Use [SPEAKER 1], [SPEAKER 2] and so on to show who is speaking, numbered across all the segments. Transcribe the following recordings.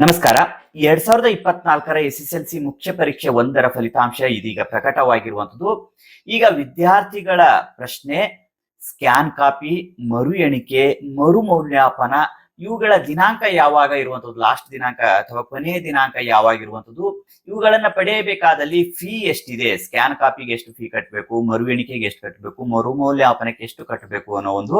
[SPEAKER 1] ನಮಸ್ಕಾರ. ಎರಡ್ ಸಾವಿರದ ಇಪ್ಪತ್ನಾಲ್ಕರ ಎಸ್ ಎಸ್ ಎಲ್ ಸಿ ಮುಖ್ಯ ಪರೀಕ್ಷೆ ಒಂದರ ಫಲಿತಾಂಶ ಇದೀಗ ಪ್ರಕಟವಾಗಿರುವಂತದ್ದು ಈಗ ವಿದ್ಯಾರ್ಥಿಗಳ ಪ್ರಶ್ನೆ, ಸ್ಕ್ಯಾನ್ ಕಾಪಿ ಮರು ಎಣಿಕೆ ಮರು ಮೌಲ್ಯಾಪನ ಇವುಗಳ ದಿನಾಂಕ ಯಾವಾಗ ಇರುವಂತದ್ದು? ಲಾಸ್ಟ್ ದಿನಾಂಕ ಅಥವಾ ಕೊನೆಯ ದಿನಾಂಕ ಯಾವಾಗ ಇರುವಂತದ್ದು? ಇವುಗಳನ್ನ ಪಡೆಯಬೇಕಾದಲ್ಲಿ ಫೀ ಎಷ್ಟಿದೆ? ಸ್ಕ್ಯಾನ್ ಕಾಪಿಗೆ ಎಷ್ಟು ಫೀ ಕಟ್ಟಬೇಕು ಮರು ಎಣಿಕೆಗೆ ಎಷ್ಟು ಕಟ್ಟಬೇಕು ಮರು ಮೌಲ್ಯಾಪನಕ್ಕೆ ಎಷ್ಟು ಕಟ್ಟಬೇಕು ಅನ್ನೋ ಒಂದು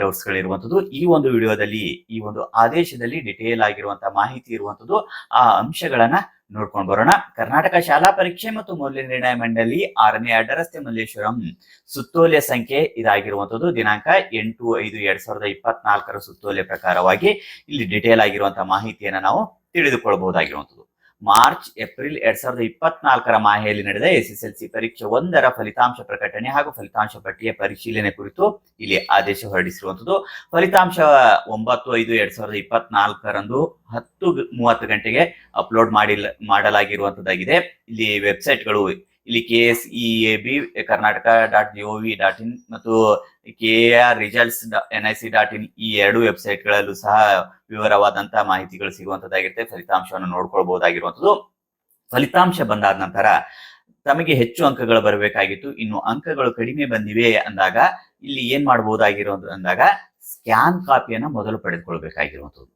[SPEAKER 1] ಡೌಟ್ಸ್ ಗಳಿರುವಂತದ್ದು ಈ ಒಂದು ವಿಡಿಯೋದಲ್ಲಿ, ಈ ಒಂದು ಆದೇಶದಲ್ಲಿ ಡಿಟೇಲ್ ಆಗಿರುವಂತಹ ಮಾಹಿತಿ ಇರುವಂತದ್ದು, ಆ ಅಂಶಗಳನ್ನ ನೋಡ್ಕೊಂಡು ಬರೋಣ. ಕರ್ನಾಟಕ ಶಾಲಾ ಪರೀಕ್ಷೆ ಮತ್ತು ಮೌಲ್ಯ ನಿರ್ಣಯ ಮಂಡಳಿ ಆರನೇ ಅಡ್ಡರಸ್ತೆ ಮಲ್ಲೇಶ್ವರಂ ಸುತ್ತೋಲೆ ಸಂಖ್ಯೆ ಇದಾಗಿರುವಂತದ್ದು ದಿನಾಂಕ ಎಂಟು ಐದು ಎರಡ್ ಸಾವಿರದ ಇಪ್ಪತ್ನಾಲ್ಕರ ಸುತ್ತೋಲೆ ಪ್ರಕಾರವಾಗಿ ಇಲ್ಲಿ ಡಿಟೇಲ್ ಆಗಿರುವಂತಹ ಮಾಹಿತಿಯನ್ನ ನಾವು ತಿಳಿದುಕೊಳ್ಳಬಹುದಾಗಿರುವಂತದ್ದು ಮಾರ್ಚ್, ಏಪ್ರಿಲ್ ಎರಡ್ ಸಾವಿರದ ಇಪ್ಪತ್ನಾಲ್ಕರ ಮಾಹೆಯಲ್ಲಿ ನಡೆದ ಎಸ್ ಎಸ್ ಎಲ್ ಸಿ ಪರೀಕ್ಷೆ ಒಂದರ ಫಲಿತಾಂಶ ಪ್ರಕಟಣೆ ಹಾಗೂ ಫಲಿತಾಂಶ ಪಟ್ಟಿಯ ಪರಿಶೀಲನೆ ಕುರಿತು ಇಲ್ಲಿ ಆದೇಶ ಹೊರಡಿಸಿರುವಂತದ್ದು ಫಲಿತಾಂಶ ಒಂಬತ್ತು ಐದು ಎರಡ್ ಸಾವಿರದ ಇಪ್ಪತ್ನಾಲ್ಕರಂದು ಹತ್ತು ಮೂವತ್ತು ಗಂಟೆಗೆ ಅಪ್ಲೋಡ್ ಮಾಡಿಲ್ ಮಾಡಲಾಗಿರುವಂತದ್ದಾಗಿದೆ ಇಲ್ಲಿ ವೆಬ್ಸೈಟ್ಗಳು ಇಲ್ಲಿ K S E A B Karnataka dot G V dot in ಮತ್ತು K R results N I C dot in ಈ ಎರಡು ವೆಬ್ಸೈಟ್ಗಳಲ್ಲೂ ಸಹ ವಿವರವಾದಂತಹ ಮಾಹಿತಿಗಳು ಸಿಗುವಂತದ್ದಾಗಿರುತ್ತೆ. ಫಲಿತಾಂಶವನ್ನು ನೋಡ್ಕೊಳ್ಬಹುದಾಗಿರುವಂತದ್ದು ಫಲಿತಾಂಶ ಬಂದಾದ ನಂತರ ತಮಗೆ ಹೆಚ್ಚು ಅಂಕಗಳು ಬರಬೇಕಾಗಿತ್ತು. ಇನ್ನು ಅಂಕಗಳು ಕಡಿಮೆ ಬಂದಿವೆ ಅಂದಾಗ ಇಲ್ಲಿ ಏನ್ ಮಾಡಬಹುದಾಗಿರೋದು ಅಂದಾಗ ಸ್ಕ್ಯಾನ್ ಕಾಪಿಯನ್ನ ಮೊದಲು ಪಡೆದುಕೊಳ್ಬೇಕಾಗಿರುವಂತದ್ದು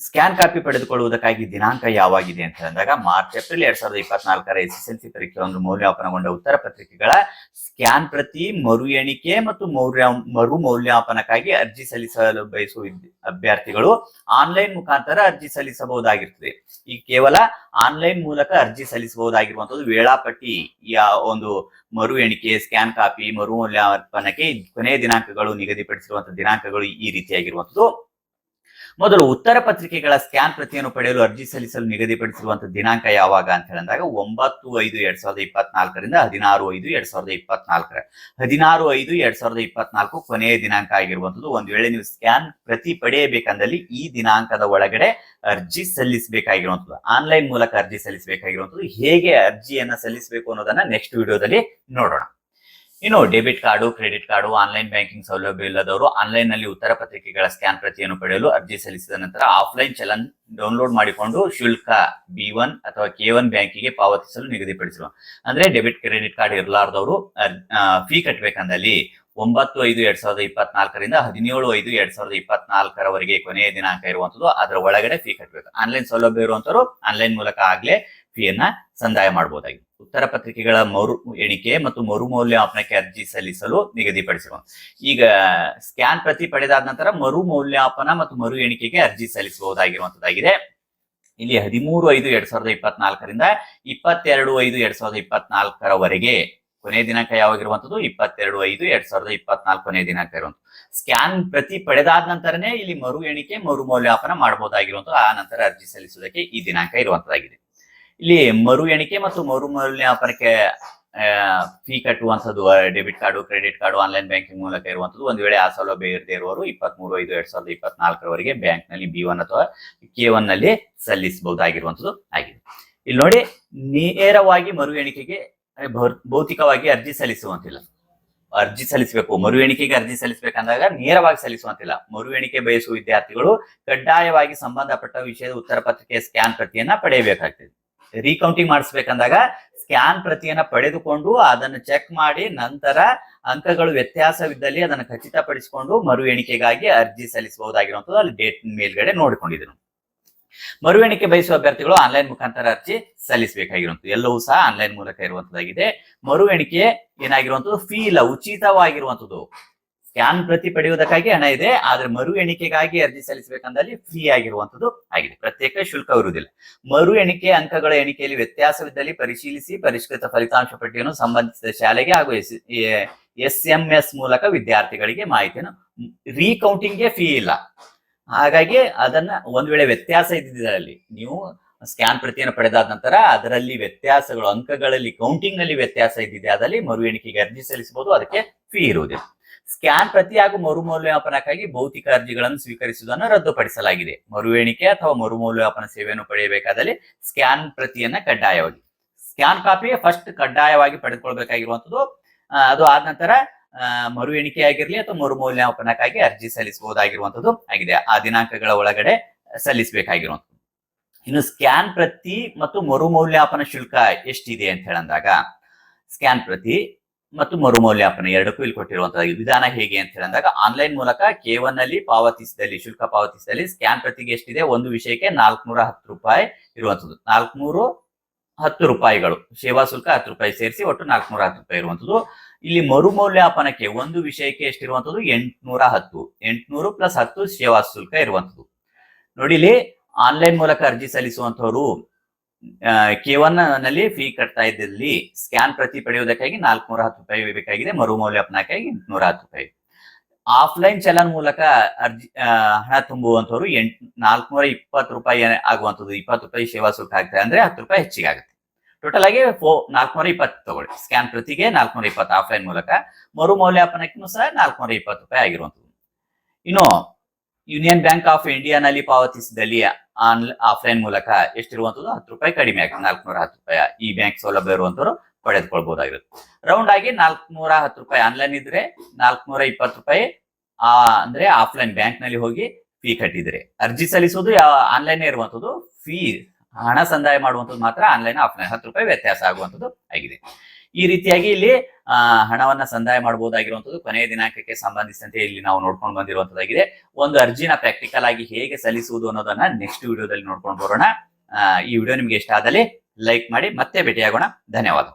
[SPEAKER 1] ಸ್ಕ್ಯಾನ್ ಕಾಪಿ ಪಡೆದುಕೊಳ್ಳುವುದಕ್ಕಾಗಿ ದಿನಾಂಕ ಯಾವಾಗಿದೆ ಅಂತ ಅಂದಾಗ ಮಾರ್ಚ್, ಏಪ್ರಿಲ್ ಎರಡ್ ಸಾವಿರದ ಇಪ್ಪತ್ನಾಲ್ಕರ ಎಸ್ ಎಸ್ ಎಲ್ ಸಿ ಪರೀಕ್ಷೆ ಒಂದು ಮೌಲ್ಯಾಪನಗೊಂಡ ಉತ್ತರ ಪತ್ರಿಕೆಗಳ ಸ್ಕ್ಯಾನ್ ಪ್ರತಿ ಮರು ಎಣಿಕೆ ಮತ್ತು ಮೌಲ್ಯ, ಮರು ಮೌಲ್ಯಮಾಪನಕ್ಕಾಗಿ ಅರ್ಜಿ ಸಲ್ಲಿಸಲು ಬಯಸುವ ಅಭ್ಯರ್ಥಿಗಳು ಆನ್ಲೈನ್ ಮುಖಾಂತರ ಅರ್ಜಿ ಸಲ್ಲಿಸಬಹುದಾಗಿರ್ತದೆ. ಈ ಕೇವಲ ಆನ್ಲೈನ್ ಮೂಲಕ ಅರ್ಜಿ ಸಲ್ಲಿಸಬಹುದಾಗಿರುವಂತದ್ದು ವೇಳಾಪಟ್ಟಿ ಯಾ ಒಂದು ಮರು ಎಣಿಕೆ, ಸ್ಕ್ಯಾನ್ ಕಾಪಿ, ಮರು ಮೌಲ್ಯಮಾಪನಕ್ಕೆ ಕೊನೆಯ ದಿನಾಂಕಗಳು ನಿಗದಿಪಡಿಸಿರುವಂತಹ ದಿನಾಂಕಗಳು ಈ ರೀತಿಯಾಗಿರುವಂತದ್ದು ಮೊದಲು ಉತ್ತರ ಪತ್ರಿಕೆಗಳ ಸ್ಕ್ಯಾನ್ ಪ್ರತಿಯನ್ನು ಪಡೆಯಲು ಅರ್ಜಿ ಸಲ್ಲಿಸಲು ನಿಗದಿಪಡಿಸಿರುವಂತಹ ದಿನಾಂಕ ಯಾವಾಗ ಅಂತ ಹೇಳಿದಾಗ ಒಂಬತ್ತು ಐದು ಎರಡ್ ಸಾವಿರದ ಇಪ್ಪತ್ನಾಲ್ಕರಿಂದ ಹದಿನಾರು ಐದು ಎರಡ್ ಸಾವಿರದ ಇಪ್ಪತ್ನಾಲ್ಕರ. ಹದಿನಾರು ಐದು ಎರಡ್ ಸಾವಿರದ ಇಪ್ಪತ್ನಾಲ್ಕು ಕೊನೆಯ ದಿನಾಂಕ ಆಗಿರುವಂತದ್ದು ಒಂದ್ ವೇಳೆ ನೀವು ಸ್ಕ್ಯಾನ್ ಪ್ರತಿ ಪಡೆಯಬೇಕಂದಲ್ಲಿ ಈ ದಿನಾಂಕದ ಒಳಗಡೆ ಅರ್ಜಿ ಸಲ್ಲಿಸಬೇಕಾಗಿರುವಂತದ್ದು ಆನ್ಲೈನ್ ಮೂಲಕ ಅರ್ಜಿ ಸಲ್ಲಿಸಬೇಕಾಗಿರುವಂತದ್ದು ಹೇಗೆ ಅರ್ಜಿಯನ್ನ ಸಲ್ಲಿಸಬೇಕು ಅನ್ನೋದನ್ನ ನೆಕ್ಸ್ಟ್ ವಿಡಿಯೋದಲ್ಲಿ ನೋಡೋಣ. ಇನ್ನು debit card credit card online banking ಸೌಲಭ್ಯ ಇಲ್ಲದವರು ಆನ್ಲೈನ್ನಲ್ಲಿ ಉತ್ತರ ಪತ್ರಿಕೆಗಳ ಸ್ಕ್ಯಾನ್ ಪ್ರತಿಯನ್ನು ಪಡೆಯಲು ಅರ್ಜಿ ಸಲ್ಲಿಸಿದ ನಂತರ ಆಫ್ಲೈನ್ ಚಲನ್ ಡೌನ್ಲೋಡ್ ಮಾಡಿಕೊಂಡು ಶುಲ್ಕ ಬಿ ಒನ್ ಅಥವಾ ಕೆ ಒನ್ ಬ್ಯಾಂಕಿಗೆ ಪಾವತಿಸಲು ನಿಗದಿಪಡಿಸುವ ಅಂದ್ರೆ ಡೆಬಿಟ್ ಕ್ರೆಡಿಟ್ ಕಾರ್ಡ್ ಇರಲಾರ್ದವರು ಫೀ ಕಟ್ಟಬೇಕಂದಲ್ಲಿ ಒಂಬತ್ತು ಐದು ಎರಡ್ ಸಾವಿರದ ಇಪ್ಪತ್ನಾಲ್ಕರಿಂದ ಹದಿನೇಳು ಐದು ಎರಡ್ ಸಾವಿರದ ಇಪ್ಪತ್ನಾಲ್ಕರವರೆಗೆ ಕೊನೆಯ ದಿನಾಂಕ ಇರುವಂತದ್ದು ಅದರ ಒಳಗಡೆ ಫೀ ಕಟ್ಟಬೇಕು ಆನ್ಲೈನ್ ಸೌಲಭ್ಯ ಇರುವಂತವರು ಆನ್ಲೈನ್ ಮೂಲಕ ಆಗ್ಲೇ ಫೀಯನ್ನ ಸಂದಾಯ ಮಾಡಬಹುದಾಗಿದೆ ಉತ್ತರ ಪತ್ರಿಕೆಗಳ ಮರು ಎಣಿಕೆ ಮತ್ತು ಮರು ಮೌಲ್ಯಮಾಪನಕ್ಕೆ ಅರ್ಜಿ ಸಲ್ಲಿಸಲು ನಿಗದಿಪಡಿಸುವ ಈಗ ಸ್ಕ್ಯಾನ್ ಪ್ರತಿ ಪಡೆದಾದ ನಂತರ ಮರು ಮೌಲ್ಯಮಾಪನ ಮತ್ತು ಮರು ಎಣಿಕೆಗೆ ಅರ್ಜಿ ಸಲ್ಲಿಸಬಹುದಾಗಿರುವಂತದ್ದಾಗಿದೆ. ಇಲ್ಲಿ ಹದಿಮೂರು ಐದು ಎರಡ್ ಸಾವಿರದ ಇಪ್ಪತ್ನಾಲ್ಕರಿಂದ ಇಪ್ಪತ್ತೆರಡು ಐದು ಎರಡ್ ಸಾವಿರದ ಇಪ್ಪತ್ನಾಲ್ಕರವರೆಗೆ ಕೊನೆಯ ದಿನಾಂಕ ಯಾವಾಗಿರುವಂತದ್ದು? ಇಪ್ಪತ್ತೆರಡು ಐದು ಎರಡ್ ಸಾವಿರದ ಇಪ್ಪತ್ನಾಲ್ಕು ಕೊನೆಯ ದಿನಾಂಕ ಇರುವಂಥದ್ದು ಸ್ಕ್ಯಾನ್ ಪ್ರತಿ ಪಡೆದಾದ ನಂತರನೇ ಇಲ್ಲಿ ಮರು ಎಣಿಕೆ ಮರು ಮೌಲ್ಯಮಾಪನ ಮಾಡಬಹುದಾಗಿರುವಂತದ್ದು ಆ ನಂತರ ಅರ್ಜಿ ಸಲ್ಲಿಸುವುದಕ್ಕೆ ಈ ದಿನಾಂಕ ಇರುವಂತದ್ದಾಗಿದೆ. ಇಲ್ಲಿ ಮರು ಎಣಿಕೆ ಮತ್ತು ಮರು ಮೌಲ್ಯಮಾಪನಕ್ಕೆ fee ಕಟ್ಟುವಂಥದ್ದು debit card credit card online banking ಮೂಲಕ ಇರುವಂತದ್ದು ಒಂದು ವೇಳೆ ಆ ಸೌಲಭ್ಯ ಇರದೇ ಇರುವವರು ಇಪ್ಪತ್ಮೂರು, ಐದು, ಎರಡ್ ಸಾವಿರದ ಇಪ್ಪತ್ನಾಲ್ಕರವರೆಗೆ ಬ್ಯಾಂಕ್ನಲ್ಲಿ ಬಿ ಒನ್ ಅಥವಾ ಕೆ ಒನ್ನಲ್ಲಿ ಸಲ್ಲಿಸಬಹುದಾಗಿರುವಂತದ್ದು ಆಗಿದೆ. ಇಲ್ಲಿ ನೋಡಿ, ನೇರವಾಗಿ ಮರು ಎಣಿಕೆಗೆ ಭೌತಿಕವಾಗಿ ಅರ್ಜಿ ಸಲ್ಲಿಸುವಂತಿಲ್ಲ. ಅರ್ಜಿ ಸಲ್ಲಿಸಬೇಕು, ಮರು ಎಣಿಕೆಗೆ ಅರ್ಜಿ ಸಲ್ಲಿಸಬೇಕಂದಾಗ ನೇರವಾಗಿ ಸಲ್ಲಿಸುವಂತಿಲ್ಲ. ಮರು ಎಣಿಕೆ ಬಯಸುವ ವಿದ್ಯಾರ್ಥಿಗಳು ಕಡ್ಡಾಯವಾಗಿ ಸಂಬಂಧಪಟ್ಟ ವಿಷಯದ ಉತ್ತರ ಪತ್ರಿಕೆಯ ಸ್ಕ್ಯಾನ್ ಪ್ರತಿಯನ್ನ ಪಡೆಯಬೇಕಾಗ್ತದೆ. ರೀಕೌಂಟಿಂಗ್ ಮಾಡಿಸ್ಬೇಕಂದಾಗ ಸ್ಕ್ಯಾನ್ ಪ್ರತಿಯನ್ನ ಪಡೆದುಕೊಂಡು ಅದನ್ನು ಚೆಕ್ ಮಾಡಿ ನಂತರ ಅಂಕಗಳು ವ್ಯತ್ಯಾಸವಿದ್ದಲ್ಲಿ ಅದನ್ನು ಖಚಿತಪಡಿಸಿಕೊಂಡು ಮರು ಎಣಿಕೆಗಾಗಿ ಅರ್ಜಿ ಸಲ್ಲಿಸಬಹುದಾಗಿರುವಂತದ್ದು ಅಲ್ಲಿ ಡೇಟ್ ಮೇಲ್ಗಡೆ ನೋಡಿಕೊಂಡಿದ್ರು ಮರು ಎಣಿಕೆ ಬಯಸುವ ಅಭ್ಯರ್ಥಿಗಳು ಆನ್ಲೈನ್ ಮುಖಾಂತರ ಅರ್ಜಿ ಸಲ್ಲಿಸಬೇಕಾಗಿರುವಂತದ್ದು ಎಲ್ಲವೂ ಸಹ ಆನ್ಲೈನ್ ಮೂಲಕ ಇರುವಂತದ್ದಾಗಿದೆ ಮರು ಎಣಿಕೆ ಏನಾಗಿರುವಂತದ್ದು ಫೀ ಇಲ್ಲ ಉಚಿತವಾಗಿರುವಂತದ್ದು ಸ್ಕ್ಯಾನ್ ಪ್ರತಿ ಪಡೆಯುವುದಕ್ಕಾಗಿ ಹಣ ಇದೆ, ಆದ್ರೆ ಮರು ಎಣಿಕೆಗಾಗಿ ಅರ್ಜಿ ಸಲ್ಲಿಸಬೇಕಂದಲ್ಲಿ ಫ್ರೀ ಆಗಿರುವಂತದ್ದು ಆಗಿದೆ. ಪ್ರತ್ಯೇಕ ಶುಲ್ಕ ಇರುವುದಿಲ್ಲ. ಮರು ಎಣಿಕೆ ಅಂಕಗಳ ಎಣಿಕೆಯಲ್ಲಿ ವ್ಯತ್ಯಾಸವಿದ್ದಲ್ಲಿ ಪರಿಶೀಲಿಸಿ ಪರಿಷ್ಕೃತ ಫಲಿತಾಂಶ ಪಟ್ಟಿಯನ್ನು ಸಂಬಂಧಿಸಿದ ಶಾಲೆಗೆ ಹಾಗೂ ಎಸ್, ಎಂ ಎಸ್ ಮೂಲಕ ವಿದ್ಯಾರ್ಥಿಗಳಿಗೆ ಮಾಹಿತಿಯನ್ನು ರೀಕೌಂಟಿಂಗ್ಗೆ ಫೀ ಇಲ್ಲ. ಹಾಗಾಗಿ ಅದನ್ನ ಒಂದ್ ವೇಳೆ ವ್ಯತ್ಯಾಸ ಇದ್ದಿದ್ದರಲ್ಲಿ ನೀವು ಸ್ಕ್ಯಾನ್ ಪ್ರತಿಯನ್ನು ಪಡೆದಾದ ನಂತರ ಅದರಲ್ಲಿ ವ್ಯತ್ಯಾಸಗಳು, ಅಂಕಗಳಲ್ಲಿ ಕೌಂಟಿಂಗ್ನಲ್ಲಿ ವ್ಯತ್ಯಾಸ ಇದ್ದಿದೆ, ಅದರಲ್ಲಿ ಮರು ಎಣಿಕೆಗೆ ಅರ್ಜಿ ಸಲ್ಲಿಸಬಹುದು, ಅದಕ್ಕೆ ಫೀ ಇರುವುದಿಲ್ಲ. ಸ್ಕ್ಯಾನ್ ಪ್ರತಿ ಹಾಗೂ ಮರುಮೌಲ್ಯಮಾಪನಕ್ಕಾಗಿ ಭೌತಿಕ ಅರ್ಜಿಗಳನ್ನು ಸ್ವೀಕರಿಸುವುದನ್ನು ರದ್ದುಪಡಿಸಲಾಗಿದೆ. ಮರು ಎಣಿಕೆ ಅಥವಾ ಮರುಮೌಲ್ಯಮಾಪನ ಸೇವೆಯನ್ನು ಪಡೆಯಬೇಕಾದಲ್ಲಿ ಸ್ಕ್ಯಾನ್ ಪ್ರತಿಯನ್ನ ಕಡ್ಡಾಯವಾಗಿ. ಸ್ಕ್ಯಾನ್ ಕಾಪಿ ಫಸ್ಟ್ ಕಡ್ಡಾಯವಾಗಿ ಪಡೆದುಕೊಳ್ಬೇಕಾಗಿರುವಂತದ್ದು ಅದು ಆದ ನಂತರ ಮರು ಎಣಿಕೆ ಆಗಿರ್ಲಿ ಅಥವಾ ಮರುಮೌಲ್ಯಮಾಪನಕ್ಕಾಗಿ ಅರ್ಜಿ ಸಲ್ಲಿಸಬಹುದಾಗಿರುವಂತದ್ದು ಆಗಿದೆ. ಆ ದಿನಾಂಕಗಳ ಒಳಗಡೆ ಸಲ್ಲಿಸಬೇಕಾಗಿರುವಂತದ್ದು. ಇನ್ನು ಸ್ಕ್ಯಾನ್ ಪ್ರತಿ ಮತ್ತು ಮರುಮೌಲ್ಯಮಾಪನ ಶುಲ್ಕ ಎಷ್ಟಿದೆ ಅಂತ ಹೇಳಂದಾಗ, ಸ್ಕ್ಯಾನ್ ಪ್ರತಿ ಮತ್ತು ಮರುಮೌಲ್ಯಾಪನ ಎರಡಕ್ಕೂ ಇಲ್ಲಿ ಕೊಟ್ಟಿರುವಂತಹ ವಿಧಾನ ಹೇಗೆ ಅಂತ ಹೇಳಿದಾಗ ಆನ್ಲೈನ್ ಮೂಲಕ ಕೆ ಒನ್ ಅಲ್ಲಿ ಪಾವತಿಸಿದಲ್ಲಿ, ಶುಲ್ಕ ಪಾವತಿಸಿದಲ್ಲಿ ಸ್ಕ್ಯಾನ್ ಪ್ರತಿಗೆ ಎಷ್ಟಿದೆ? ಒಂದು ವಿಷಯಕ್ಕೆ ನಾಲ್ಕುನೂರ ಹತ್ತು ರೂಪಾಯಿ ಇರುವಂತದ್ದು ನಾಲ್ಕುನೂರು ಹತ್ತು ರೂಪಾಯಿಗಳು. ಸೇವಾ ಶುಲ್ಕ ಹತ್ತು ರೂಪಾಯಿ ಸೇರಿಸಿ ಒಟ್ಟು ನಾಲ್ಕುನೂರ ಹತ್ತು ರೂಪಾಯಿ ಇರುವಂತದ್ದು ಇಲ್ಲಿ ಮರುಮೌಲ್ಯಾಪನಕ್ಕೆ ಒಂದು ವಿಷಯಕ್ಕೆ ಎಷ್ಟಿರುವಂತದ್ದು ಎಂಟುನೂರ ಹತ್ತು. ಎಂಟುನೂರು ಪ್ಲಸ್ ಹತ್ತು ಸೇವಾ ಶುಲ್ಕ ಇರುವಂತದ್ದು ನೋಡಿಲಿ ಆನ್ಲೈನ್ ಮೂಲಕ ಅರ್ಜಿ ಸಲ್ಲಿಸುವಂತವರು ಕೆ ಒನ್ನಲ್ಲಿ ಫೀ ಕಟ್ತಾ ಇದ್ದಲ್ಲಿ ಸ್ಕ್ಯಾನ್ ಪ್ರತಿ ಪಡೆಯುವುದಕ್ಕಾಗಿ ನಾಲ್ಕುನೂರ ಹತ್ತು ರೂಪಾಯಿ ಬೇಕಾಗಿದೆ ಮರುಮೌಲ್ಯಾಪನಕ್ಕಾಗಿ ಎಂಟುನೂರ ಹತ್ತು ರೂಪಾಯಿ. ಆಫ್ಲೈನ್ ಚಲನ್ ಮೂಲಕ ಅರ್ಜಿ ಹಣ ತುಂಬುವಂತವರು ಎಂಟ್ ನಾಲ್ಕುನೂರ ಇಪ್ಪತ್ತು ರೂಪಾಯಿ ಆಗುವಂತದ್ದು ಇಪ್ಪತ್ತು ರೂಪಾಯಿ ಸೇವಾ ಶುಲ್ಕ ಆಗ್ತದೆ ಅಂದ್ರೆ ಹತ್ತು ರೂಪಾಯಿ ಹೆಚ್ಚಿಗೆ ಆಗುತ್ತೆ. ಟೋಟಲ್ ಆಗಿ ಫೋ ನಾಲ್ಕುನೂರ ಇಪ್ಪತ್ತು ತಗೊಳ್ಳಿ. ಸ್ಕ್ಯಾನ್ ಪ್ರತಿಗೆ ನಾಲ್ಕುನೂರ ಇಪ್ಪತ್ತು ಆಫ್ಲೈನ್ ಮೂಲಕ ಮರು ಮೌಲ್ಯಾಪನಕ್ಕೂ ಸಹ ನಾಲ್ಕುನೂರ ಇಪ್ಪತ್ತು ರೂಪಾಯಿ ಆಗಿರುವಂಥದ್ದು. ಇನ್ನು ಯೂನಿಯನ್ ಬ್ಯಾಂಕ್ ಆಫ್ ಇಂಡಿಯಾನಲ್ಲಿ ಪಾವತಿಸಿದಲ್ಲಿ ಆನ್ ಆಫ್ಲೈನ್ ಮೂಲಕ ಎಷ್ಟಿರುವಂತದ್ದು ಹತ್ತು ರೂಪಾಯಿ, ಕಡಿಮೆ ಆಗ ನಾಲ್ಕುನೂರ ಹತ್ತು ರೂಪಾಯಿ. ಈ ಬ್ಯಾಂಕ್ ಸೌಲಭ್ಯ ಇರುವಂತವರು ಪಡೆದುಕೊಳ್ಬಹುದಾಗಿರುತ್ತೆ ರೌಂಡ್ ಆಗಿ ನಾಲ್ಕುನೂರ ಹತ್ತು ರೂಪಾಯಿ ಆನ್ಲೈನ್ ಇದ್ರೆ ನಾಲ್ಕುನೂರ ಇಪ್ಪತ್ತು ರೂಪಾಯಿ, ಆ, ಅಂದ್ರೆ ಆಫ್ಲೈನ್ ಬ್ಯಾಂಕ್ನಲ್ಲಿ ಹೋಗಿ ಫೀ ಕಟ್ಟಿದ್ರೆ. ಅರ್ಜಿ ಸಲ್ಲಿಸೋದು ಯಾವ ಆನ್ಲೈನ್ ಇರುವಂತದ್ದು. ಫೀ ಹಣ ಸಂದಾಯ ಮಾಡುವಂತದ್ದು ಮಾತ್ರ ಆನ್ಲೈನ್ ಆಫ್ಲೈನ್ ಹತ್ತು ರೂಪಾಯಿ ವ್ಯತ್ಯಾಸ ಆಗುವಂತದ್ದು ಆಗಿದೆ. ಈ ರೀತಿಯಾಗಿ ಇಲ್ಲಿ ಹಣವನ್ನ ಸಂದಾಯ ಮಾಡಬಹುದಾಗಿರುವಂತದ್ದು ಕೊನೆಯ ದಿನಾಂಕಕ್ಕೆ ಸಂಬಂಧಿಸಿದಂತೆ ಇಲ್ಲಿ ನಾವು ನೋಡ್ಕೊಂಡು ಬಂದಿರುವಂತದ್ದಾಗಿದೆ ಒಂದು ಅರ್ಜಿನ ಪ್ರಾಕ್ಟಿಕಲ್ ಆಗಿ ಹೇಗೆ ಸಲ್ಲಿಸುವುದು ಅನ್ನೋದನ್ನ ನೆಕ್ಸ್ಟ್ ವಿಡಿಯೋದಲ್ಲಿ ನೋಡ್ಕೊಂಡು ಬರೋಣ. ಈ ವಿಡಿಯೋ ನಿಮ್ಗೆ ಇಷ್ಟ ಆದಲ್ಲಿ ಲೈಕ್ ಮಾಡಿ, ಮತ್ತೆ ಭೇಟಿಯಾಗೋಣ. ಧನ್ಯವಾದ.